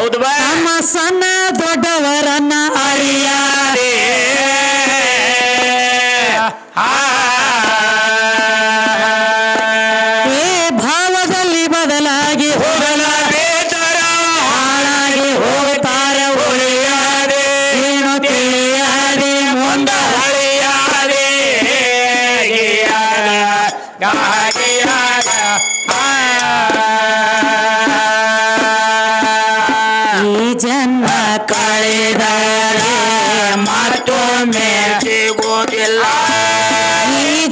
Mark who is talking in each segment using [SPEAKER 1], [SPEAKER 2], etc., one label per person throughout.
[SPEAKER 1] ಹೌದು
[SPEAKER 2] ಸಣ್ಣ ದೊಡ್ಡವರನ್ನ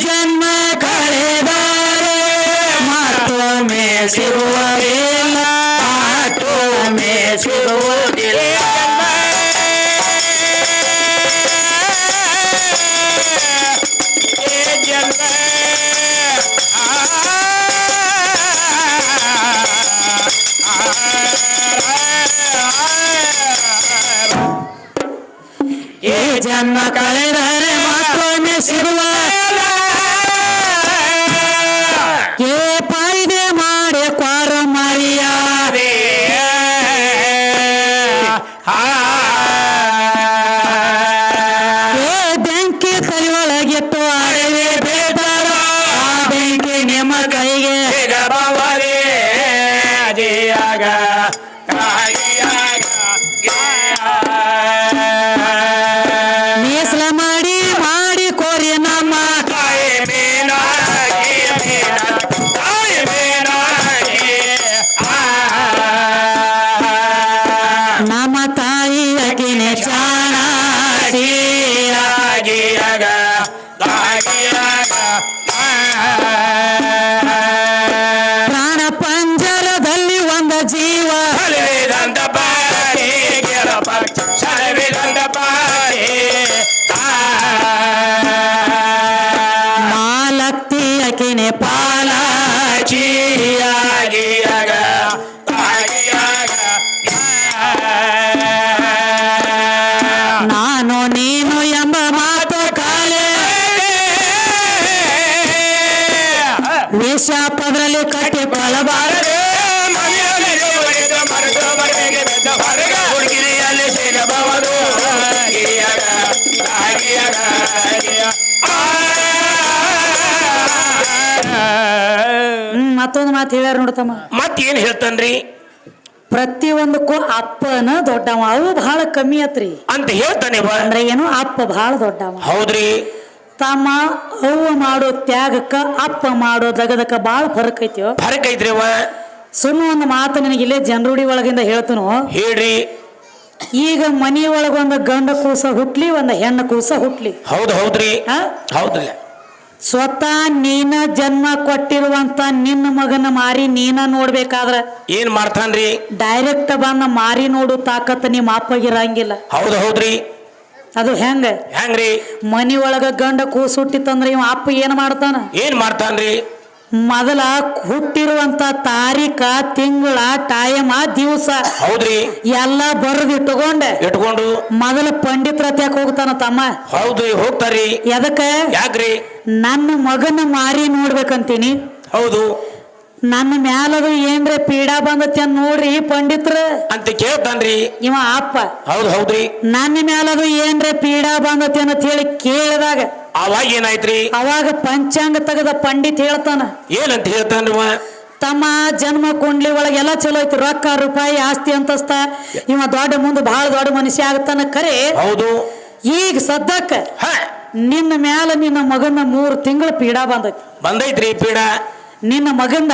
[SPEAKER 2] जन्म खड़े बारे मातों में सिवा ಪ್ರಾಣ ಹೇಳ್ಯಾರ ನೋಡ್ತಮ್ಮ
[SPEAKER 1] ಮತ್ತೇನ್ ಹೇಳ್ತಾನ್ರಿ?
[SPEAKER 2] ಪ್ರತಿಯೊಂದಕ್ಕೂ ಅಪ್ಪನ ದೊಡ್ಡವ. ಅವು ಬಹಳ ಕಮ್ಮಿ ಆತ್ರಿ.
[SPEAKER 1] ಅಂತ ಹೇಳ್ತಾನೆ ಬಾ.
[SPEAKER 2] ಅಂದ್ರೆ ಏನು? ಅಪ್ಪ ಬಹಳ ದೊಡ್ಡವ.
[SPEAKER 1] ಹೌದ್ರಿ.
[SPEAKER 2] ತಮ್ಮ ಅವ್ವ ಮಾಡೋ ತ್ಯಾಗಕ್ಕ ಅಪ್ಪ ಮಾಡೋ ದಗದಕ್ಕ ಬಹಳ ಫರಕ್ ಐತಿ
[SPEAKER 1] ಫರಕ್ ಐತ್ರಿ ಅವ
[SPEAKER 2] ಸುಮ್ಮ ಒಂದು ಮಾತು ನಿನಗೆ ಇಲ್ಲೇ ಜನರುಡಿ ಒಳಗಿಂದ ಹೇಳ್ತನು.
[SPEAKER 1] ಹೇಳ್ರಿ.
[SPEAKER 2] ಈಗ ಮನಿ ಒಳಗೊಂದು ಗಂಡ ಕೂಸ ಹುಟ್ಲಿ ಒಂದು ಹೆಣ್ಣು ಕೂಸ ಹುಟ್ಲಿ.
[SPEAKER 1] ಹೌದ್ ಹೌದ್ರಿ.
[SPEAKER 2] ಆ?
[SPEAKER 1] ಹೌದ್ರಿ.
[SPEAKER 2] ಸ್ವತಃ ನೀನ ಜನ್ಮ ಕೊಟ್ಟಿರುವಂತ ನಿನ್ನ ಮಗನ ಮಾರಿ ನೀನ ನೋಡ್ಬೇಕಾದ್ರ
[SPEAKER 1] ಏನ್ ಮಾಡ್ತಾನ್ರಿ?
[SPEAKER 2] ಡೈರೆಕ್ಟ್ ಬಂದ ಮಾರಿ ನೋಡು ತಾಕತ್ ನಿಮ್ಮ ಅಪ್ಪಗಿರಂಗಿಲ್ಲ
[SPEAKER 1] ಹೌದು ಹೌದ್ರಿ.
[SPEAKER 2] ಅದು ಹೆಂಗ?
[SPEAKER 1] ಹೆಂಗ್ರಿ?
[SPEAKER 2] ಮನಿ ಒಳಗ ಗಂಡ ಕೂಸು ತಂದ್ರೆ ಇವ ಅಪ್ಪ ಏನ್ ಮಾಡ್ತಾನ?
[SPEAKER 1] ಏನ್ ಮಾಡ್ತಾನ್ರಿ?
[SPEAKER 2] ಮೊದಲ ಹುಟ್ಟಿರುವಂತ ತಾರೀಕ ತಿಂಗಳ ಟೈಮ ದಿವಸ
[SPEAKER 1] ಹೌದ್ರಿ.
[SPEAKER 2] ಎಲ್ಲ ಬರೆದು ಇಟ್ಟುಕೊಂಡೆ.
[SPEAKER 1] ಇಟ್ಕೊಂಡು
[SPEAKER 2] ಮೊದಲ ಪಂಡಿತ್ರ ಹೋಗ್ತಾನ ತಮ್ಮ.
[SPEAKER 1] ಹೌದ್ರಿ ಹೋಗ್ತಾರಿ
[SPEAKER 2] ಎದಕ್ಕ?
[SPEAKER 1] ಯಾಕ್ರಿ?
[SPEAKER 2] ನನ್ನ ಮಗನ ಮಾರಿ ನೋಡ್ಬೇಕಂತೀನಿ.
[SPEAKER 1] ಹೌದು.
[SPEAKER 2] ನನ್ನ ಮ್ಯಾಲದು ಏನ್ರ ಪೀಡಾ ಬಂದತಿ ಅಂತ ನೋಡ್ರಿ ಪಂಡಿತ್ರ.
[SPEAKER 1] ಅಂತ ಕೇಳ್ತಾನ್ರಿ.
[SPEAKER 2] ಇವ ಅಪ್ಪ.
[SPEAKER 1] ಹೌದು ಹೌದ್ರಿ.
[SPEAKER 2] ನನ್ನ ಮ್ಯಾಲದು ಏನ್ರ ಪೀಡಾ ಬಂದತಿ ಅಂತ ಹೇಳಿ ಕೇಳಿದಾಗ
[SPEAKER 1] ಅವಾಗ ಏನಾಯ್ತ್ರಿ?
[SPEAKER 2] ಅವಾಗ ಪಂಚಾಂಗ ತೆಗೆದ ಪಂಡಿತ್ ಹೇಳ್ತಾನ.
[SPEAKER 1] ಏನಂತ ಹೇಳ್ತಾನ್ರಿ
[SPEAKER 2] ತಮ್ಮ ಜನ್ಮ ಕುಂಡ್ಲಿ ಒಳಗೆ ಎಲ್ಲ ಚಲೋ ಐತಿ ರೊಕ್ಕ ರೂಪಾಯಿ ಆಸ್ತಿ ಅಂತಸ್ತ. ಇವ ದೊಡ್ಡ ಮುಂದೆ ಬಹಳ ದೊಡ್ಡ ಮನುಷ್ಯ ಆಗ್ತಾನ ಕರೆ.
[SPEAKER 1] ಹೌದು.
[SPEAKER 2] ಈಗ ಸದ್ಯಕ್ಕೆ
[SPEAKER 1] ಹ.
[SPEAKER 2] ನಿನ್ನ ಮ್ಯಾಲ ನಿನ್ನ ಮಗನ ಮೂರು ತಿಂಗಳ ಪೀಡಾ ಬಂದೈತಿ.
[SPEAKER 1] ಬಂದೈತ್ರಿ ಪೀಡಾ?
[SPEAKER 2] ನಿನ್ನ ಮಗಂದ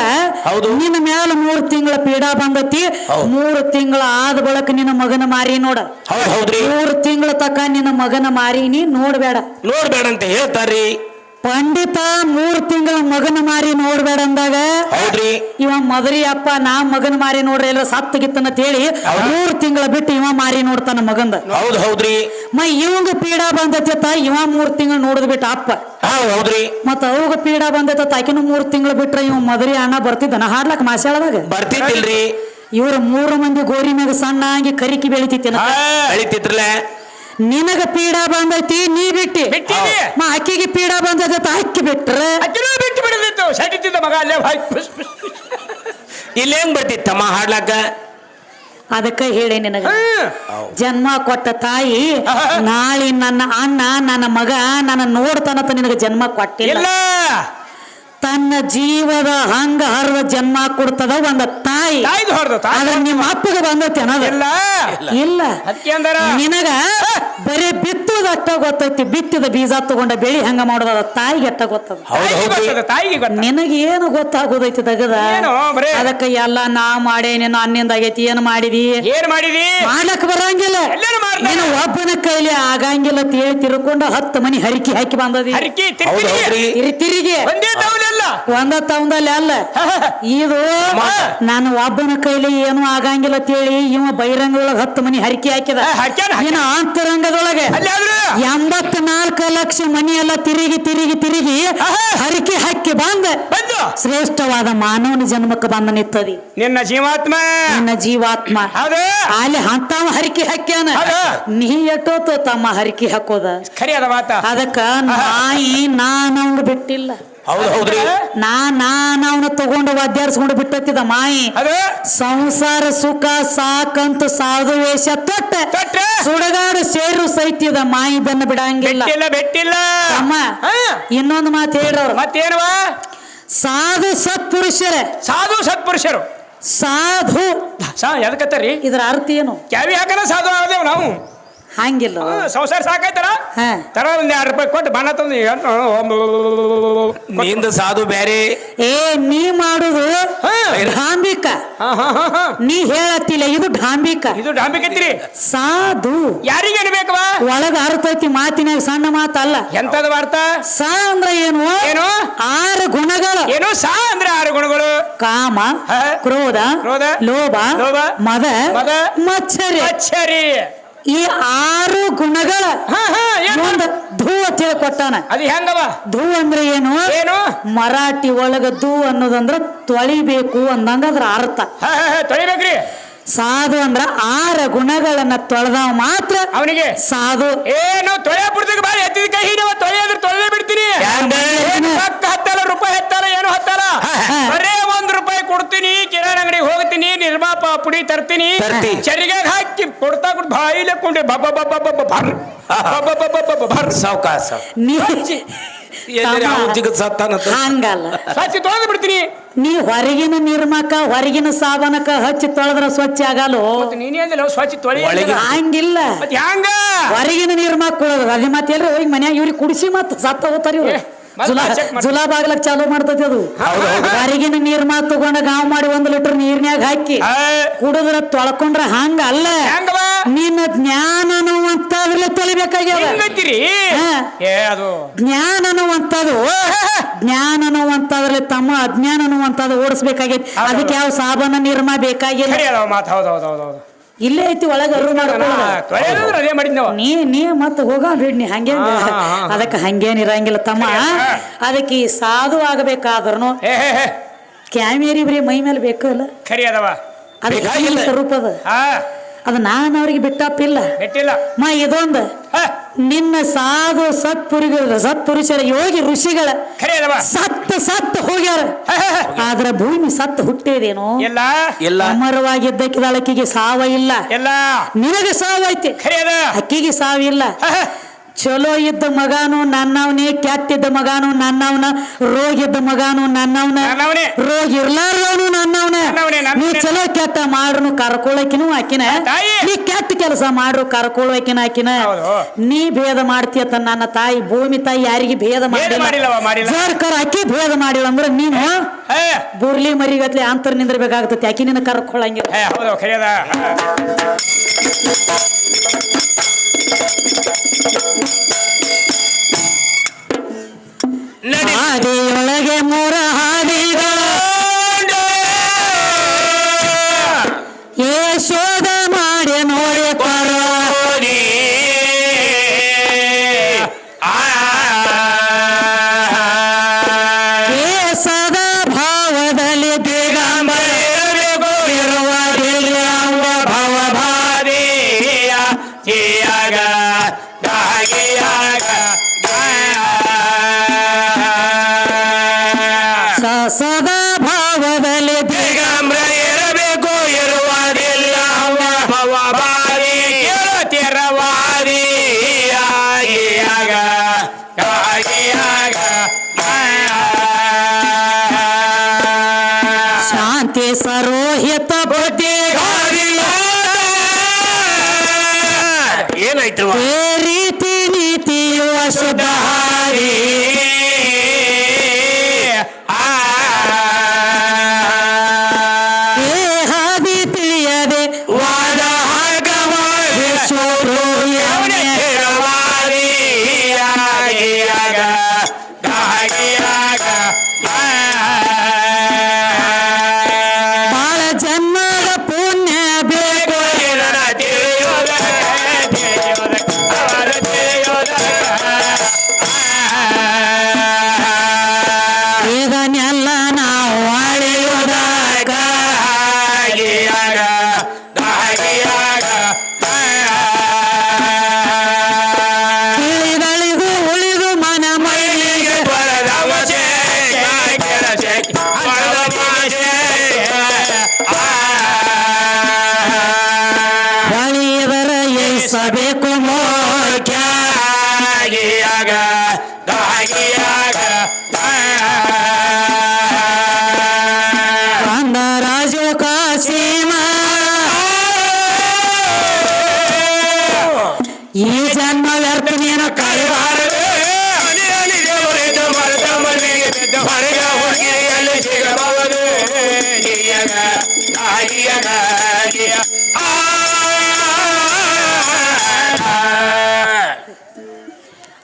[SPEAKER 1] ಹೌದು.
[SPEAKER 2] ನಿನ್ನ ಮ್ಯಾಲ ಮೂರು ತಿಂಗಳ ಪೀಡಾ ಬಂದತಿ. ಮೂರು ತಿಂಗಳ ಆದ ಬಳಕ ನಿನ್ನ ಮಗನ ಮಾರಿ ನೋಡ.
[SPEAKER 1] ಹೌದು ಹೌದ್ರಿ.
[SPEAKER 2] ಮೂರು ತಿಂಗಳ ತಕ ನಿನ್ನ ಮಗನ ಮಾರಿನಿ ನೋಡ್ಬೇಡ.
[SPEAKER 1] ನೋಡ್ಬೇಡ ಅಂತ ಹೇಳ್ತಾರ್ರಿ.
[SPEAKER 2] ಪಂಡಿತ ಮೂರು ತಿಂಗಳ ಮಗನ ಮಾರಿ ನೋಡ್ಬೇಡ ಅಂದಾಗ
[SPEAKER 1] ಹೌದ್ರಿ.
[SPEAKER 2] ಇವ ಮದರಿ ಅಪ್ಪ ನಾ ಮಗನ ಮಾರಿ ನೋಡ್ರಿ ಎಲ್ಲ ಸತ್ತ ಗಿತ್ತನ ಹೇಳಿ ಮೂರ್ ತಿಂಗಳ ಬಿಟ್ಟು ಇವ ಮಾರಿ ನೋಡ್ತಾನ ಮಗಂದ.
[SPEAKER 1] ಹೌದ್ ಹೌದ್ರಿ.
[SPEAKER 2] ಮ ಇವಂಗ ಪೀಡಾ ಬಂದತ್ತ ಇವ ಮೂರು ತಿಂಗಳ ನೋಡಿದ್ ಬಿಟ್ಟ ಅಪ್ಪ.
[SPEAKER 1] ಹೌದ್ ಹೌದ್ರಿ.
[SPEAKER 2] ಮತ್ತ ಅವಾಗ ಪೀಡಾ ಬಂದತ್ತ ಆಕಿನ ಮೂರು ತಿಂಗಳ ಬಿಟ್ರ ಇವ ಮದರಿ ಅಣ್ಣ ಬರ್ತಿದ್ದನ ಹಾಡ್ಲಕ್ ಮಾಸಾಳದಾಗ
[SPEAKER 1] ಬರ್ತಿದ್ದಿಲ್ರಿ.
[SPEAKER 2] ಇವ್ರ ಮೂರು ಮಂದಿ ಗೋರಿ ಮ್ಯಾಗ ಸಣ್ಣ ಆಗಿ ಕರಿಕಿ ಬೆಳಿತಿತ್ತೇನ?
[SPEAKER 1] ಅಳಿತಿದ್ರಲ್ಲ
[SPEAKER 2] ನಿನಗ ಪೀಡಾ ಬಂದೈತಿ ನೀ ಬಿಟ್ಟಿ. ಮ ಅಕ್ಕಿಗೆ ಪೀಡಾ ಬಂದೈತ ಅಕ್ಕಿ ಬಿಟ್ರೆ.
[SPEAKER 1] ಇಲ್ಲೇನ್ ಬಿಟ್ಟು ಬಿಡದಿತ್ತು. ಸಡಿತಿದ್ದ ಮಗ ಅಲ್ಲೇ ಹಾಯ್ ಪುಸ್ ಪುಸ್. ಇಲ್ಲಿ ಹೆಂಗ್ ಬರ್ತಿತ್ತಮ್ಮ ಹಾಡ್ಲಾಕ?
[SPEAKER 2] ಅದಕ್ಕ ಹೇಳಿ ನಿನಗ.
[SPEAKER 3] ಹ್ಮ್.
[SPEAKER 2] ಜನ್ಮ ಕೊಟ್ಟ ತಾಯಿ ನಾಳೆ ನನ್ನ ಅಣ್ಣ ನನ್ನ ಮಗ ನನ್ನ ನೋಡ್ತಾನಂತ ನಿನಗ ಜನ್ಮ ಕೊಟ್ಟಿಲ್ಲ.
[SPEAKER 3] ಇಲ್ಲ.
[SPEAKER 2] ತನ್ನ ಜೀವದ ಹಂಗ ಹರಿದ ಜನ್ಮ ಕೊಡ್ತದ ಒಂದ ತಾಯಿ.
[SPEAKER 3] ತಾಯ್ದು ಹೊಡೆದು
[SPEAKER 2] ಆದ್ರೆ ನಿಮ್ಮ ಅಪ್ಪಗೆ ಬಂದೈತಿ ಅನ್ನೋದು.
[SPEAKER 3] ಇಲ್ಲ.
[SPEAKER 2] ಇಲ್ಲ.
[SPEAKER 3] ಅದಕ್ಕೆ ಅಂದಾರ?
[SPEAKER 2] ನಿನಗ ಬರೀ ಬಿತ್ತುದ ಅಷ್ಟ ಗೊತ್ತೈತಿ. ಬಿತ್ತಿದ ಬೀಜ ತಗೊಂಡ ಬೆಳಿ ಹಂಗ ಮಾಡೋದ ತಾಯಿಗೆ ಅಷ್ಟ ಗೊತ್ತದ.
[SPEAKER 1] ಹೌದು
[SPEAKER 3] ತಾಯಿಗೆ ಗೊತ್ತದ, ತಾಯಿಗೆ ಗೊತ್ತ.
[SPEAKER 2] ನಿನಗೆ ಏನು ಗೊತ್ತಾಗೋದೈತಿ ತಗದ
[SPEAKER 3] ಏನು ಬರೇ.
[SPEAKER 2] ಅದಕ್ಕ ಎಲ್ಲ ನಾ ಮಾಡೇ ನೀನು ಅನ್ನಿಂದ ಆಗೈತಿ. ಏನ್ ಮಾಡಿದಿ?
[SPEAKER 3] ಏನ್ ಮಾಡಿದಿ?
[SPEAKER 2] ಮಾಡಕ್ ಬರಂಗಿಲ್ಲ.
[SPEAKER 3] ಎಲ್ಲೇನು ಮಾಡ್ಲ
[SPEAKER 2] ನೀನು ಒಬ್ಬನ ಕೈಲಿ ಆಗಂಗಿಲ್ಲ ತೇಳಿ ತಿರ್ಕೊಂಡು ಹತ್ತು ಮನಿ ಹರಿಕೆ ಹಾಕಿ ಬಂದದಿ.
[SPEAKER 3] ತಿರ್ಗಿ ಒಂದ
[SPEAKER 2] ತವಂದಲ್ಲಿ ಅಲ್ಲ. ಇದು ನಾನು ಒಬ್ಬನ ಕೈಲಿ ಏನು ಆಗಂಗಿಲ್ಲ ಅಂತ ಹೇಳಿ ಇವ ಬಹಿರಂಗದೊಳಗ ಹತ್ತು ಮನಿ ಹರಿಕೆ ಹಾಕಿದ ಇನ್ನು ಅಂತರಂಗದೊಳಗೆ
[SPEAKER 3] ಎಂಬತ್
[SPEAKER 2] ನಾಲ್ಕು ಲಕ್ಷ ಮನಿ ಎಲ್ಲ ತಿರುಗಿ ತಿರುಗಿ ತಿರುಗಿ ಹರಿಕೆ ಹಾಕಿ ಬಂದ. ಶ್ರೇಷ್ಠವಾದ ಮಾನವನ ಜನ್ಮಕ್ಕೆ ಬಂದ ನಿತ್ತದಿ
[SPEAKER 3] ನಿನ್ನ ಜೀವಾತ್ಮ.
[SPEAKER 2] ನಿನ್ನ ಜೀವಾತ್ಮ. ಅಲ್ಲಿ ಅಂತಾವ ಹರಿಕೆ ಹಾಕ್ಯಾನ. ನೀ ಎಟ್ಟೋತು ತಮ್ಮ ಹರಿಕೆ ಹಾಕೋದ. ಅದಕ್ಕ ನಾಯಿ ನಾನು ಬಿಟ್ಟಿಲ್ಲ.
[SPEAKER 1] ಹೌದು ಹೌದ್ರಿ
[SPEAKER 2] ನಾ ನಾನು ಅವನ ತಗೊಂಡು ಒದ್ದಾಡ್ಸ್ಕೊಂಡು ಬಿಟ್ಟತ್ತಿದ ಮಾಯಿ.
[SPEAKER 3] ಅದು.
[SPEAKER 2] ಸಂಸಾರ ಸುಖ ಸಾಕಂತ ಸಾಧು ವೇಷ ತೊಟ್ಟ.
[SPEAKER 3] ಸುಡಗಾರು
[SPEAKER 2] ಸುಡಗಾಡು ಸೇರು ಸೈತಿದ ಮಾಯಿ ಬೆನ್ನ ಬಿಡಂಗಿಲ್ಲ.
[SPEAKER 3] ಬೆಟ್ಟಿಲ್ಲ ಬೆಟ್ಟಿಲ್ಲ.
[SPEAKER 2] ಅಮ್ಮ
[SPEAKER 3] ಹಾ.
[SPEAKER 2] ಇನ್ನೊಂದು ಮಾತು ಹೇಳ್ರವ್ರು
[SPEAKER 3] ಮತ್ತೇನುವ
[SPEAKER 2] ಸಾಧು ಸತ್ಪುರುಷರೇ.
[SPEAKER 3] ಸಾಧು ಸತ್ಪುರುಷರು.
[SPEAKER 2] ಸಾಧು.
[SPEAKER 3] ಸಾ ಎದಕತ್ತರಿ?
[SPEAKER 2] ಇದರ ಅರ್ಥ ಏನು?
[SPEAKER 3] ಕ್ಯಾವಿ ಹಾಕನ ಸಾಧು ಆದೇವ್ ನಾವು.
[SPEAKER 2] ಹಂಗಿಲ್ಲ.
[SPEAKER 3] ಸಂಸಾರ
[SPEAKER 2] ಹಾ.
[SPEAKER 3] ತರ ಒಂದ್ ಎರಡು ರೂಪಾಯಿ ಕೊಟ್ಟು ಬಣ್ಣ ತಂದು
[SPEAKER 1] ನಿಂದ ಸಾಧು ಬ್ಯಾರೆ.
[SPEAKER 2] ಏ ನೀ ಮಾಡುದು
[SPEAKER 3] ಹಾ.
[SPEAKER 2] ಢಾಂಬಿಕ
[SPEAKER 3] ಹಾ, ಹಾ, ಹಾ, ಹಾ.
[SPEAKER 2] ನೀ ಹೇಳತ್ತಿಲ್ಲ ಇದು ಡಾಂಬಿಕ
[SPEAKER 3] ಇದು ಡಾಂಬಿಕತ್ರಿ
[SPEAKER 2] ಸಾಧು.
[SPEAKER 3] ಯಾರಿಗೆ ಅನ್ಬೇಕವ
[SPEAKER 2] ಒಳಗ ಅರ್ಥೈತಿ ಮಾತಿನಾಗ ಸಣ್ಣ ಮಾತಲ್ಲ.
[SPEAKER 3] ಎಂತದ ವಾರ್ತ?
[SPEAKER 2] ಸಾ ಅಂದ್ರ ಏನು?
[SPEAKER 3] ಏನು?
[SPEAKER 2] ಆರು ಗುಣಗಳು.
[SPEAKER 3] ಏನು? ಸಾ ಅಂದ್ರೆ ಆರು ಗುಣಗಳು.
[SPEAKER 2] ಕಾಮ
[SPEAKER 3] ಹಾ.
[SPEAKER 2] ಕ್ರೋಧ
[SPEAKER 3] ಕ್ರೋಧ,
[SPEAKER 2] ಲೋಭ
[SPEAKER 3] ಲೋಭ,
[SPEAKER 2] ಮದ
[SPEAKER 3] ಮದ,
[SPEAKER 2] ಮಚ್ಚರಿ.
[SPEAKER 3] ಅಚ್ಚರಿ
[SPEAKER 2] ಈ ಆರು ಗುಣಗಳ
[SPEAKER 3] ಹಾ ಹಾ ಏನು?
[SPEAKER 2] ಒಂದು ಧೂ ಅಂತ ಹೇಳಿ ಕೊಟ್ಟಾನ.
[SPEAKER 3] ಅದು ಹೆಂಗವ?
[SPEAKER 2] ಧೂ ಅಂದ್ರೆ ಏನು?
[SPEAKER 3] ಏನು?
[SPEAKER 2] ಮರಾಠಿ ಒಳಗ ಧೂ ಅನ್ನೋದಂದ್ರ ತೊಳಿಬೇಕು ಅಂದಂಗ ಅದ್ರ ಅರ್ಥ.
[SPEAKER 3] ತೊಳಿಬೇಕ್ರಿ.
[SPEAKER 2] ಸಾಧು ಅಂದ್ರ ಆರ ಗುಣಗಳನ್ನ ತೊಳೆದವ ಮಾತ್ರ.
[SPEAKER 3] ಅವನಿಗೆ?
[SPEAKER 2] ಸಾಧು.
[SPEAKER 3] ಏನು? ತೊಳೆಯ ಬಿಡ್ದಕ್ಕೆ ಬಾರಿ ಎತ್ತಿದ ಕೈ ಹಿಡಿವ ತೊಳೆಯದ್ರ ತೊಳೆದೇ ಬಿಡ್ತೀನಿ. ಹತ್ತಾರ ಹತ್ತಲ್ಲ ರೂಪಾಯಿ ಹತ್ತಲ್ಲ ಏನು ಹತ್ತಾರ ಬರೇ ಒಂದ್ ರೂಪಾಯಿ ಕೊಡ್ತೀನಿ ಕಿರಾಣಿ ಅಂಗಡಿಗೆ ಹೋಗ್ತೀನಿ. ನಿರ್ಮಾಪ ಪುಡಿ ತರ್ತೀನಿ
[SPEAKER 1] ತರ್ತಿ.
[SPEAKER 3] ಚರಿಗೆ ಹಾಕಿ ಕೊಡ್ತಾ ಕೊಡ್ ಬಾಯಿಲೆ ಕೊಂಡೆ ಬಬ್ಬ ಬಬ್ಬ ಬಬ್ಬ ಭರ್ ಬಬ್ಬ ಬಬ್ಬ ಬಬ್ಬ ಭರ್
[SPEAKER 1] ಸಾವ್ಕಾಸ
[SPEAKER 2] ನೀ
[SPEAKER 1] ಎಲ್ಲರಿ
[SPEAKER 2] ತಮ್ಮ,
[SPEAKER 1] ಅವ್ನ ಜಿಗತ್ ಸತ್ತಾನಂತ
[SPEAKER 2] ಹಂಗಲ್ಲ
[SPEAKER 3] ಸ್ವಚ್ಛ ತೊಳೆದು ಬಿಡ್ತೀನಿ
[SPEAKER 2] ನೀ ಹೊರಗಿನ ನಿರ್ಮಕ ಹೊರಗಿನ ಸಾಬನಕ ಹಚ್ಚಿ ತೊಳೆದ್ರ ಸ್ವಚ್ಛ ಆಗಲ್ಲ
[SPEAKER 3] ಮತ್ತೆ ನೀನೇ ಅಂದಿಲ್ಲ ಸ್ವಚ್ಛ ತೊಳಿ
[SPEAKER 1] ಒಳಗೆ-
[SPEAKER 2] ಹಂಗಿಲ್ಲ
[SPEAKER 3] ಹ್ಯಾಂಗ
[SPEAKER 2] ಹೊರಗಿನ ನಿರ್ಮಕ ಕೊಡೋದು ಅದೇ ಮತ್ತೆ ಎಲ್ರಿ ಹೋಗಿ ಮನ್ಯಾಗ ಇವ್ರಿಗೆ ಕುಡಿಸಿ ಮತ್ತೆ ಸತ್ತ ಹೋಗ್ತಾರ ಇವ್ರು ಜುಲಾ ಬಾಗ್ಲಕ್ ಚಾಲೂ ಮಾಡ್ತೈತಿ ಅದು. ಹೊರಗಿನ ನೀರ್ಮಾ ತಗೊಂಡ ಗಾವ್ ಮಾಡಿ ಒಂದ್ ಲೀಟರ್ ನೀರ್ನ್ಯಾಗ ಹಾಕಿ. ಕುಡಿದ್ರ ತೊಳ್ಕೊಂಡ್ರ ಹಂಗ ಅಲ್ಲ. ನಿನ್ನ ಜ್ಞಾನ ಅನ್ನುವಂತಾದ್ರಲ್ಲೇ ತೊಳಿಬೇಕಾಗ್ಯದ
[SPEAKER 3] ಹೆಂಗತ್ತೀರಿ?
[SPEAKER 2] ಹಾ.
[SPEAKER 3] ಏ ಅದು.
[SPEAKER 2] ಜ್ಞಾನ ಅನ್ನುವಂಥದ್ದು ಜ್ಞಾನ ಅನ್ನುವಂಥದ್ರಲ್ಲಿ ತಮ್ಮ ಅಜ್ಞಾನ ಅನ್ನುವಂಥದ್ದು ಓಡಿಸ್ಬೇಕಾಗೈತಿ. ಅದಕ್ಕೆ ಯಾವ ಸಾಬನ ನಿರ್ಮಾ ಬೇಕಾಗಿಲ್ಲ. ಇಲ್ಲೇ ಐತಿ ಒಳಗ ಅರು ಮಾಡ್ಕೊಳ್ಳೋದು.
[SPEAKER 3] ಅದೇ ಮಾಡಿದ್ನವ
[SPEAKER 2] ನೀ ನೀ ಮತ್ತೆ ಹೋಗ ಬಿಡ್ ನೀ ಹಂಗೇನ್
[SPEAKER 3] ಹಾ, ಹಾ, ಹಾ.
[SPEAKER 2] ಅದಕ್ಕೆ ಹಂಗೇನ್ ಇರಂಗಿಲ್ಲ ತಮ್ಮ. ಅದಕ್ಕೆ ಈ ಸಾಧು ಆಗಬೇಕಾದ್ರೂ
[SPEAKER 3] ಹೇ ಹೇ ಹೇ.
[SPEAKER 2] ಕ್ಯಾಮೇರಿ ಬರೀ ಮೈ ಮೇಲೆ ಬೇಕಲ್ಲ?
[SPEAKER 3] ಖರಿ ಅದಾವ
[SPEAKER 2] ಅದಕ್ಕೆ
[SPEAKER 1] ಬೇಕಾಗಿಲ್ಲ.
[SPEAKER 2] ಈ ಸ್ವರೂಪ
[SPEAKER 3] ಹಾ.
[SPEAKER 2] ಅದು ನಾನು ಅವ್ರಿಗೆ ಬಿಟ್ಟಪ್ಪಿಲ್ಲ.
[SPEAKER 3] ಬಿಟ್ಟಿಲ್ಲ.
[SPEAKER 2] ಮಾ ಇದೊಂದು. ನಿನ್ನ ಸಾಧು ಸತ್ಪುರಿಗ ಸತ್ಪುರುಷರ ಯೋಗಿ ಋಷಿಗಳ ಸತ್ತ ಸತ್ತ ಹೋಗ್ಯಾರ.
[SPEAKER 3] ಹಾ, ಹಾ, ಹಾ.
[SPEAKER 2] ಆದ್ರ ಭೂಮಿ ಸತ್ತ ಹುಟ್ಟಿದೇನು?
[SPEAKER 3] ಎಲ್ಲ.
[SPEAKER 1] ಇಲ್ಲ
[SPEAKER 2] ಅಮರವಾಗಿದ್ದಕ್ಕಿದ ಅಳಕಿಗೆ ಸಾವ ಇಲ್ಲ.
[SPEAKER 3] ಎಲ್ಲ.
[SPEAKER 2] ನಿನಗೆ ಸಾವ ಐತಿ ಅಕ್ಕಿಗೆ ಸಾವಿಲ್ಲ.
[SPEAKER 3] ಇಲ್ಲ ಹಾ.
[SPEAKER 2] ಚಲೋ ಇದ್ದ ಮಗಾನು ನನ್ನವನೇ ಕೆಟ್ಟಿದ್ದ ಮಗಾನು ನನ್ನವನ ರೋಗ ಇದ್ದ ಮಗಾನು ನನ್ನವನ.
[SPEAKER 3] ನನ್ನವನೇ.
[SPEAKER 2] ರೋಗ ಇರ್ಲಾರ್ದವನು ನನ್ನವನ.
[SPEAKER 3] ನನ್ನವನೇ,
[SPEAKER 2] ನೀ ಚಲೋ ಕೆಟ್ಟ ಮಾಡ್ರು ಕರ್ಕೊಳಕಿನೂ ಆಕಿನ.
[SPEAKER 3] ತಾಯಿ.
[SPEAKER 2] ನೀ ಕೆಟ್ಟ ಕೆಲಸ ಮಾಡ್ರು ಕರ್ಕೊಳಕಿನ ಆಕಿನ.
[SPEAKER 3] ಹೌದು.
[SPEAKER 2] ನೀ ಭೇದ ಮಾಡ್ತೀಯ ನನ್ನ ತಾಯಿ ಭೂಮಿ ತಾಯಿ ಯಾರಿಗೆ ಭೇದ
[SPEAKER 3] ಮಾಡಿಲ್ಲವ್ವ, ಮಾಡಿಲ್ಲ.
[SPEAKER 2] ಸರ್ಕಾರ ಅಕ್ಕಿ ಭೇದ ಮಾಡಿಲ್ಲ ಅಂದ್ರೆ ನೀನು
[SPEAKER 3] ಹೇ
[SPEAKER 2] ಬುರ್ಲಿ ಮರಿಗತ್ಲೆ ಅಂತರ್ ನಿಂದ್ರಬೇಕಾಗ್ತತಿ. ಆಕಿ ನಿನ್ನ ಕರ್ಕೊಳಂಗಿಲ್ಲ.
[SPEAKER 3] ಹೇ ಹೌದು ಖರಿ
[SPEAKER 1] Thank you.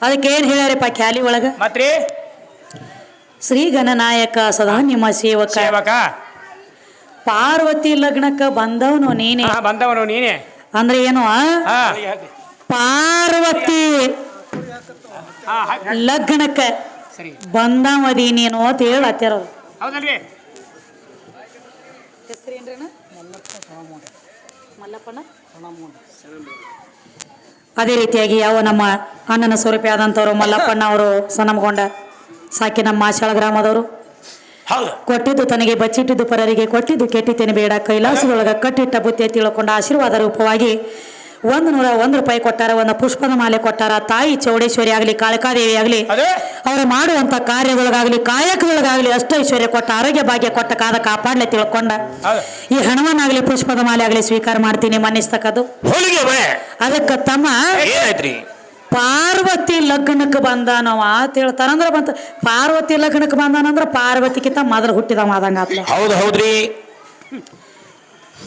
[SPEAKER 2] ಅದಕ್ಕೆ ಏನು ಹೇಳ್ಯಾರಪ್ಪ ಖ್ಯಾಲಿ ಒಳಗ?
[SPEAKER 3] ಮತ್ರಿ?
[SPEAKER 2] ಶ್ರೀ ಗಣನಾಯಕ ಸದಾ ನಿಮ್ಮ ಸೇವಕ.
[SPEAKER 3] ಸೇವಕ.
[SPEAKER 2] ಪಾರ್ವತಿ ಲಗ್ನಕ್ಕ ಬಂದವನು ನೀನೆ.
[SPEAKER 3] ಹಾ ಬಂದವನು ನೀನೆ.
[SPEAKER 2] ಅಂದ್ರೆ ಏನು ಆ?
[SPEAKER 3] ಹಾ.
[SPEAKER 2] ಪಾರ್ವತಿ
[SPEAKER 3] ಹಾ ಹಾಕ್- ಹಾಕ್.
[SPEAKER 2] ಲಗ್ನಕ್ಕ
[SPEAKER 3] ಸರಿ.
[SPEAKER 2] ಬಂದವದಿ ನೀನು ಅಂತ ಹೇಳತ್ತಾರ
[SPEAKER 3] ಹೌದಲ್ರಿ?
[SPEAKER 2] ಅದೇ ರೀತಿಯಾಗಿ ಯಾವ ನಮ್ಮ ಅಣ್ಣನ ಸ್ವರೂಪಿ ಆದಂಥವ್ರು ಮಲ್ಲಪ್ಪಣ್ಣ ಅವರು ಸನಮಗೊಂಡ ಸಾಕಿ ನಮ್ಮ ಮಾಶಾಳ ಗ್ರಾಮದವರು. ಕೊಟ್ಟಿದ್ದು ತನಗೆ ಬಚ್ಚಿಟ್ಟಿದ್ದು ಪರರಿಗೆ ಕೊಟ್ಟಿದ್ದು ಕೆಟ್ಟಿದ್ದೇನೆ ಬೇಡ. ಕೈಲಾಸದೊಳಗ ಕಟ್ಟಿಟ್ಟ ಬುತ್ತಿ ತಿಳ್ಕೊಂಡ ಆಶೀರ್ವಾದ ರೂಪವಾಗಿ ಒಂದು ನೂರ ಒಂದು ರೂಪಾಯಿ ಕೊಟ್ಟಾರ ಒಂದು ಪುಷ್ಪದ ಮಾಲೆ ಕೊಟ್ಟಾರ ತಾಯಿ ಚೌಡೇಶ್ವರಿ ಆಗಲಿ ಕಾಳಕಾದೇವಿ ಆಗಲಿ ಅವರು ಮಾಡುವಂತ ಕಾರ್ಯದೊಳಗಾಗ್ಲಿ ಅಷ್ಟ ಅಷ್ಟೈಶ್ವರ್ಯ ಕೊಟ್ಟ ಆರೋಗ್ಯ ಭಾಗ್ಯ ಕೊಟ್ಟ ಕಾದ ಕಾಪಾಡ್ಲೆ ತಿಳ್ಕೊಂಡ. ಈ ಹಣವನ್ನಾಗ್ಲಿ ಪುಷ್ಪದ ಮಾಲೆ ಆಗಲಿ ಸ್ವೀಕಾರ ಮಾಡ್ತೀನಿ ಮನ್ನಿಸ್ತಕ್ಕದು. ಅದಕ್ಕ ತಮ್ಮ ಪಾರ್ವತಿ ಲಗ್ನಕ್ಕೆ ಬಂದಾನವ ಅಂತ ಹೇಳ್ತಾರಂದ್ರ ಬಂತ ಪಾರ್ವತಿ ಲಗ್ನಕ್ಕೆ ಬಂದಾನಂದ್ರ ಪಾರ್ವತಿಗಿಂತ ಮೊದಲು ಹುಟ್ಟಿದವ ಮಾದಂಗ
[SPEAKER 1] ಹೌದು ಹೌದ್ರಿ.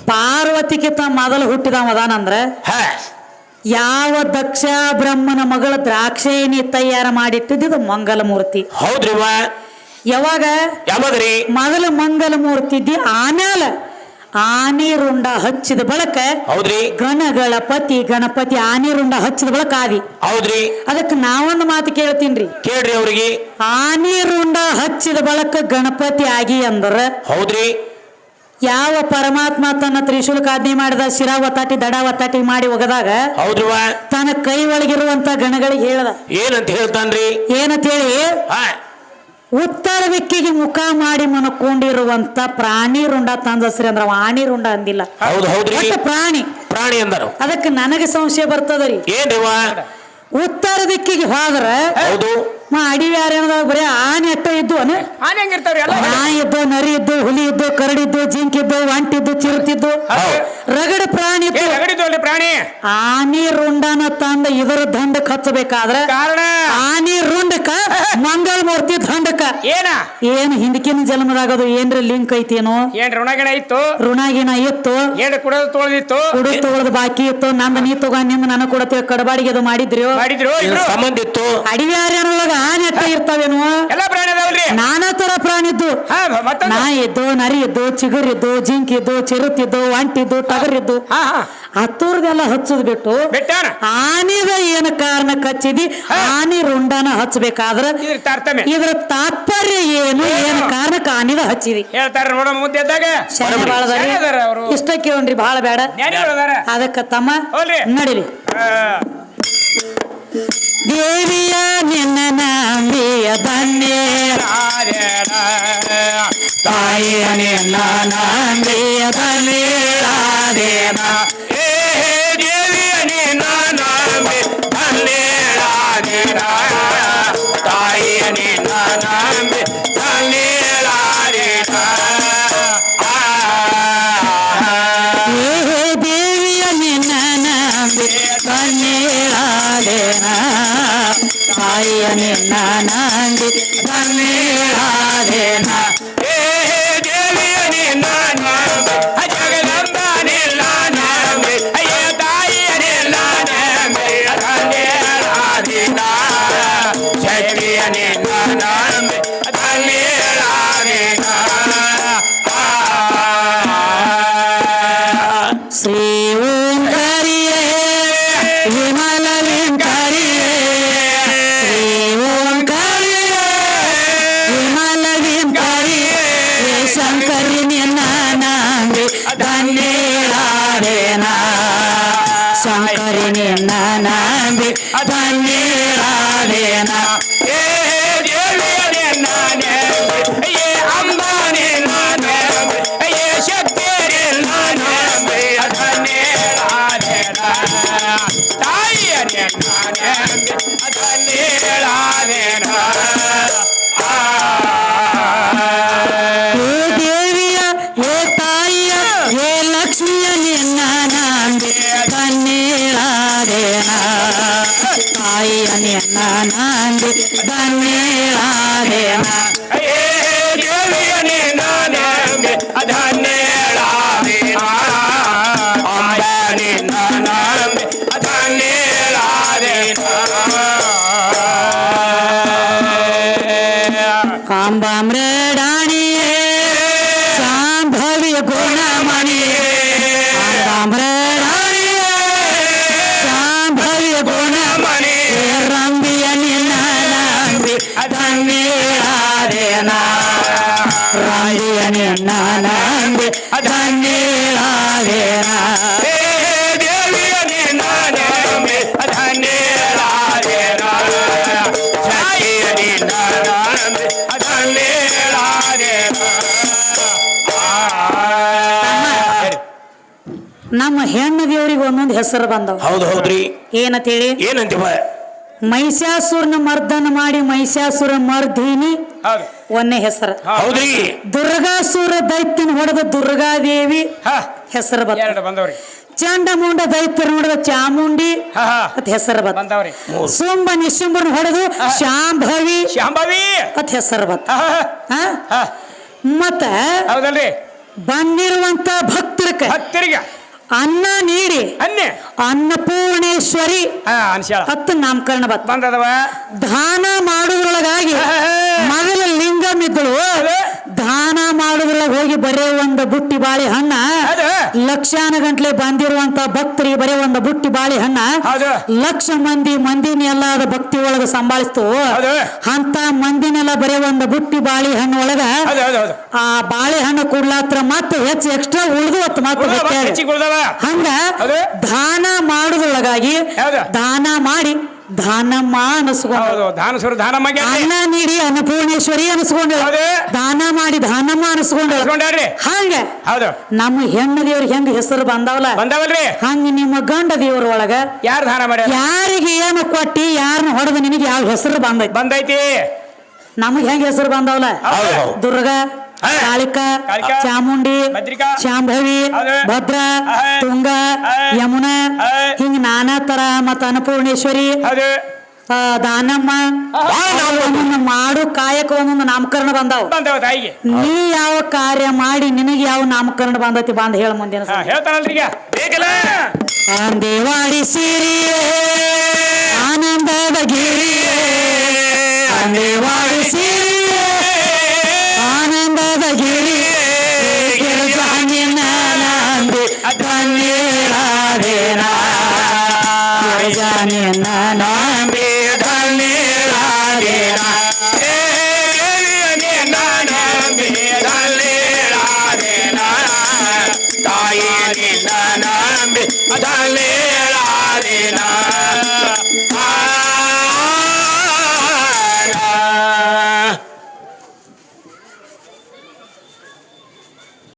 [SPEAKER 2] ಪಾರ್ವತಿಕಿಂತ ಮೊದಲು ಹುಟ್ಟಿದವ ಮದಾನಂದ್ರೆ
[SPEAKER 1] ಹ.
[SPEAKER 2] ಯಾವ ದಕ್ಷ ಬ್ರಹ್ಮನ ಮಗಳ ದ್ರಾಕ್ಷೇಣಿ ತಯಾರ ಮಾಡಿಟ್ಟಿದ್ದು ಮಂಗಲ ಮೂರ್ತಿ
[SPEAKER 1] ಹೌದ್ರಿ
[SPEAKER 2] ಯಾವಾಗ?
[SPEAKER 1] ಯಾವಾಗ್ರಿ?
[SPEAKER 2] ಮೊದಲು ಮಂಗಲ ಮೂರ್ತಿ ಇದ್ದಿ ಆಮ್ಯಾಲ ಆನೆ ರುಂಡ ಹಚ್ಚಿದ ಬಳಕ
[SPEAKER 1] ಹೌದ್ರಿ.
[SPEAKER 2] ಗಣಗಳ ಪತಿ ಗಣಪತಿ ಆನೆ ರುಂಡ ಹಚ್ಚಿದ ಬಳಕ ಆದಿ.
[SPEAKER 1] ಹೌದ್ರಿ.
[SPEAKER 2] ಅದಕ್ಕೆ ನಾವೊಂದು ಮಾತು ಕೇಳ್ತೀನ್ರಿ.
[SPEAKER 1] ಕೇಳ್ರಿ ಅವ್ರಿಗೆ.
[SPEAKER 2] ಆನೆ ರುಂಡ ಹಚ್ಚಿದ ಬಳಕ ಗಣಪತಿ ಆಗಿ ಅಂದ್ರ
[SPEAKER 1] ಹೌದ್ರಿ.
[SPEAKER 2] ಯಾವ ಪರಮಾತ್ಮ ತನ್ನ ತ್ರಿಶೂಲಕಾಜ್ಞೆ ಮಾಡಿದ ಶಿರ ಒತ್ತಾಟಿ ದಡ ಒತ್ತಾಟಿ ಮಾಡಿ ಒಗದಾಗ
[SPEAKER 1] ಹೌದ್ರಿ ವಾ
[SPEAKER 2] ತನ್ನ ಕೈ ಒಳಗಿರುವಂತ ಗಣಗಳಿಗೆ ಹೇಳ್ದ.
[SPEAKER 1] ಏನಂತ ಹೇಳ್ತಾನ್ರಿ?
[SPEAKER 2] ಏನಂತ ಹೇಳಿ ಉತ್ತರ ದಿಕ್ಕಿಗೆ ಮುಖ ಮಾಡಿ ಮನಕೊಂಡಿರುವಂತ ಪ್ರಾಣಿ ರುಂಡ ತಂದಸ್ರಿ ಅಂದ್ರ ವಾಣಿ ಆಣಿ ರುಂಡ ಅಂದಿಲ್ಲ.
[SPEAKER 1] ಹೌದು ಹೌದ್ರಿ.
[SPEAKER 2] ಒಟ್ಟು ಪ್ರಾಣಿ.
[SPEAKER 1] ಪ್ರಾಣಿ ಅಂದರು.
[SPEAKER 2] ಅದಕ್ಕೆ ನನಗೆ ಸಂಶಯ ಬರ್ತದರಿ
[SPEAKER 1] ಏನ್ರಿ
[SPEAKER 2] ಉತ್ತರ ದಿಕ್ಕಿಗೆ ಹೋದ್ರ
[SPEAKER 1] ಹೌದು.
[SPEAKER 2] ಮಾ ಅಡಿವಿ ಯಾರೇನದ ಬರೀ ಆನೆ ಅಟ್ಟ ಇದ್ದು ಅನೆ?
[SPEAKER 3] ಆನೆ ಹೆಂಗಿರ್ತಾವ್ರಿ ಎಲ್ಲ
[SPEAKER 2] ನಾಯಿ ಇದ್ದು ನರಿ ಇದ್ದು ಹುಲಿ ಇದ್ದು ಕರಡಿದ್ದು ಜಿಂಕಿದ್ದು ಒಂಟಿದ್ದು ಚಿರುತಿದ್ದು ರಗಡ ಪ್ರಾಣಿ ಇದ್ದು.
[SPEAKER 3] ಪ್ರಾಣಿ.
[SPEAKER 2] ಆನಿ ರುಂಡನ ತಂದ ಇದರ ದಂಡ ಕಚ್ಚಬೇಕಾದ್ರೆ
[SPEAKER 3] ಕಾರಣ?
[SPEAKER 2] ಆನಿ ರುಂಡಕ ಮಂಗಳ ಮೂರ್ತಿ ದಂಡಕ.
[SPEAKER 3] ಏನ?
[SPEAKER 2] ಏನ್ ಹಿಂದಕಿನ ಜನ್ಮದಾಗದು ಏನ್ರ ಲಿಂಕ್ ಐತೇನು?
[SPEAKER 3] ಏನ್ ಋಣಗಿಣ ಇತ್ತು?
[SPEAKER 2] ಋಣಗಿನ ಇತ್ತು.
[SPEAKER 3] ಏನ್ ಕುಡೋದು ತೊಳೆದಿತ್ತು
[SPEAKER 2] ಕುಡು ತಗೊಳದ್ ಬಾಕಿ ಇತ್ತು. ನಂದ ನೀ ತಗೊಂಡ್ನಿಂದ ನನಗ್ ಕೊಡತ್ತೆ ಕಡಬಾಡಿಗೆ ಅದು ಮಾಡಿದ್ರಿ.
[SPEAKER 3] ಮಾಡಿದ್ರು
[SPEAKER 1] ಸಂಬಂಧ ಇತ್ತು.
[SPEAKER 2] ಅಡವಿ ಆರ್ಯಾನೊಳಗ ಆನೆ ಎತ್ತ ಇರ್ತಾವೇನೋ?
[SPEAKER 3] ಎಲ್ಲ ಪ್ರಾಣಿ ಅದಾವಲ್ರಿ?
[SPEAKER 2] ನಾನಾ ತರ ಪ್ರಾಣಿ ಇದ್ದು
[SPEAKER 3] ಹಾ ಮತ್ತೊಂದು?
[SPEAKER 2] ನಾಯಿ ಇದ್ದು ನರಿ ಇದ್ದು ಚಿಗುರಿದ್ದು ಜಿಂಕಿದ್ದು ಚಿರುತಿದ್ದು ಒಂಟಿದ್ದು ಟಗರಿದ್ದು
[SPEAKER 3] ಹಾ ಹಾ.
[SPEAKER 2] ಹತ್ತೂರ್ದೆಲ್ಲ ಹಚ್ಚದ್ ಬಿಟ್ಟು
[SPEAKER 3] ಬೆಟ್ಟಾನ
[SPEAKER 2] ಆನಿದ ಏನ ಕಾರಣಕ್ಕೆ ಹಚ್ಚಿದಿ ಆನಿ ರುಂಡನ ಹಚ್ಚಬೇಕಾದ್ರ
[SPEAKER 3] ಇದ್ರ ತಾರತಮ್ಯ.
[SPEAKER 2] ಇದ್ರ ತಾತ್ಪರ್ಯ ಏನು? ಏನ ಕಾರಣಕ್ಕೆ ಆನಿದ ಹಚ್ಚಿದಿ?
[SPEAKER 3] ಹೇಳ್ತಾರ ನೋಡ ಮುಂದೆ ಇದ್ದಾಗ
[SPEAKER 2] ಶಾನೆ ಬಾಳದರಿ
[SPEAKER 3] ಅದಾರ ಅವ್ರು.
[SPEAKER 2] ಇಷ್ಟ ಕೇಳ್ರಿ ಬಹಳ ಬೇಡ.
[SPEAKER 3] ಜ್ಞಾನಿಗಳು ಅದಾರ.
[SPEAKER 2] ಅದಕ್ಕ ತಮ್ಮ
[SPEAKER 3] ಹೋಗ್ಲಿ.
[SPEAKER 2] ನಡಿರಿ. ದೇವಿಯ ನಿನ್ನ ನಂಬಿಯ ಬನ್ನಿ. ತಾಯಿಯ ನಿನ್ನ ನಂಬಿಯ ಬನ್ನಿ
[SPEAKER 1] ನಂಬಿ
[SPEAKER 2] ಬನ್ನಿ ರಾಧೇನ.
[SPEAKER 1] ಏ ದೇವಿಯ ನಿನ್ನ ನಂಬಿ ಜಗದಂಬ ನಿನ್ನ ನಂಬಿ ಅಯ್ಯ Bam Bam Re.
[SPEAKER 2] ನಮ್ಮ ಹೆಣ್ಣು ದೇವರಿಗೆ ಒಂದೊಂದು ಹೆಸರು ಬಂದವ.
[SPEAKER 1] ಹೌದು ಹೌದ್ರಿ.
[SPEAKER 2] ಏನಂತೇಳಿ?
[SPEAKER 1] ಏನಂತೀವ?
[SPEAKER 2] ಮಹಿಷಾಸುರನ ಮರ್ದನ ಮಾಡಿ ಮಹಿಷಾಸುರ ಮರ್ದಿನಿ
[SPEAKER 3] ಹೌದು
[SPEAKER 2] ಒಂದೇ ಹೆಸರು.
[SPEAKER 1] ಹೌದ್ರಿ.
[SPEAKER 2] ದುರ್ಗಾಸುರ ದೈತ್ಯನ ಹೊಡೆದ ದುರ್ಗಾದೇವಿ
[SPEAKER 3] ಹಾ.
[SPEAKER 2] ಹೆಸರು
[SPEAKER 3] ಬಂದವ್ರಿ.
[SPEAKER 2] ಚಂಡಮುಂಡ ದೈತ್ಯನ ಹೊಡೆದ ಚಾಮುಂಡಿ ಅತ್ ಹೆಸರು
[SPEAKER 3] ಬಂದವ್ರಿ.
[SPEAKER 2] ಸುಂಬ ನಿಶುಂಬರನ ಹೊಡೆದು ಶಾಂಭವಿ
[SPEAKER 3] ಶಾಂಭವಿ.
[SPEAKER 2] ಅತ್ ಹೆಸರು ಬತ್ತ ಮತ್ತ
[SPEAKER 3] ಹೌದಲ್ರಿ.
[SPEAKER 2] ಬಂದಿರುವಂತ ಭಕ್ತರಿಗೆ.
[SPEAKER 3] ಹತ್ತಿರಿಗೆ
[SPEAKER 2] ಅನ್ನ ನೀಡಿ.
[SPEAKER 3] ಅನ್ನೆ
[SPEAKER 2] ಅನ್ನಪೂರ್ಣೇಶ್ವರಿ. ಹತ್ತು ನಾಮಕರಣ
[SPEAKER 3] ಬಂದದವ.
[SPEAKER 2] ದಾನ ಮಾಡುವುದರೊಳಗಾಗಿ ಮೊದಲ ಲಿಂಗಮಿದ್ದಳು. ಹೋಗಿ ಬರೇ ಒಂದು ಬುಟ್ಟಿ ಬಾಳೆ
[SPEAKER 3] ಹಣ್ಣ
[SPEAKER 2] ಲಕ್ಷಾನ ಗಂಟ್ಲೆ ಬಂದಿರುವಂತ ಭಕ್ತರಿಗೆ ಬರೇ ಒಂದು ಬುಟ್ಟಿ ಬಾಳೆ
[SPEAKER 3] ಹಣ್ಣ
[SPEAKER 2] ಲಕ್ಷ ಮಂದಿ ಮಂದಿನೆಲ್ಲ ಅದ ಭಕ್ತಿ ಒಳಗ ಸಂಭಾಳಿಸ್ತು. ಅಂತ ಮಂದಿನೆಲ್ಲ ಬರೇ ಒಂದು ಬುಟ್ಟಿ ಬಾಳೆಹಣ್ಣು ಒಳಗ
[SPEAKER 3] ಆ ಬಾಳೆ ಹಣ್ಣು
[SPEAKER 2] ಆ ಬಾಳೆಹಣ್ಣು ಕೊಡ್ಲಾತ್ರ ಮತ್ತೆ ಹೆಚ್ಚು ಎಕ್ಸ್ಟ್ರಾ ಉಳಿದು ಹೊತ್ತು ಮತ್ತೆ. ಹಂಗ. ದಾನ
[SPEAKER 3] ಮಾಡುದೊಳಗಾಗಿ.
[SPEAKER 2] ದಾನ ಮಾಡಿ ದಾನಮ್ಮ ಅನಿಸ್ಕೊಂಡು.
[SPEAKER 3] ಹೌದು ದಾನ ಸುರ ದಾನ ಮಾಡ್ಯಾರ್ರಿ
[SPEAKER 2] ಅನ್ನ ನೀಡಿ ಅನ್ನಪೂರ್ಣೇಶ್ವರಿ ಅನಿಸ್ಕೊಂಡ.
[SPEAKER 3] ಹೌದು.
[SPEAKER 2] ದಾನ ಮಾಡಿ ದಾನಮ್ಮ ಅನಿಸ್ಕೊಂಡ.
[SPEAKER 3] ಅನ್ಸ್ಕೊಂಡ್ಯಾರ್ರಿ
[SPEAKER 2] ಹಂಗ
[SPEAKER 3] ಹೌದು.
[SPEAKER 2] ನಮ್ಮ ಹೆಣ್ಣು ದೇವ್ರಿಗೆ ಹೆಂಗ ಹೆಸರು ಬಂದವಲ್ಲ?
[SPEAKER 3] ಬಂದವಲ್ರಿ?
[SPEAKER 2] ಹಂಗ ನಿಮ್ಮ ಗಂಡ ದೇವ್ರ ಒಳಗ
[SPEAKER 3] ಯಾರು ದಾನ ಮಾಡ್ಯಾರ?
[SPEAKER 2] ಯಾರಿಗೆ ಏನು ಕೊಟ್ಟಿ ಯಾರನ್ನ ಹೊಡೆದು ನಿನಗೆ ಯಾವ ಹೆಸರು ಬಂದೈತಿ?
[SPEAKER 3] ಬಂದೈತಿ.
[SPEAKER 2] ನಮಗ್ ಹೆಂಗ ಹೆಸರು ಬಂದವಲ್ಲ?
[SPEAKER 3] ಹೌದು, ಹೌದು.
[SPEAKER 2] ದುರ್ಗಾ
[SPEAKER 1] ಹಾ.
[SPEAKER 2] ಕಾಳಿಕಾ ಚಾಮುಂಡಿ ಶಾಂಭವಿ. ಭದ್ರ ತುಂಗ ಯಮುನಾ. ಹಿಂಗ ನಾನಾ ತರ ಮತ್ತ ಅನ್ನಪೂರ್ಣೇಶ್ವರಿ ದಾನಮ್ಮ ಒಂದೊಂದು ಮಾಡು ಕಾಯಕ ಒಂದೊಂದು ನಾಮಕರಣ ಬಂದಾವ. ನೀ ಯಾವ ಕಾರ್ಯ ಮಾಡಿ ನಿನಗೆ ಯಾವ ನಾಮಕರಣ ಬಂದೈತಿ ಬಂದ ಹೇಳ ಮುಂದಿನ ಅಂದೇವಾಡಿ ಸಿರಿಯೇ ಆನಂದದ ಗಿರಿಯೇ ಅಂದೇವಾಡಿ ಸಿರಿಯೇ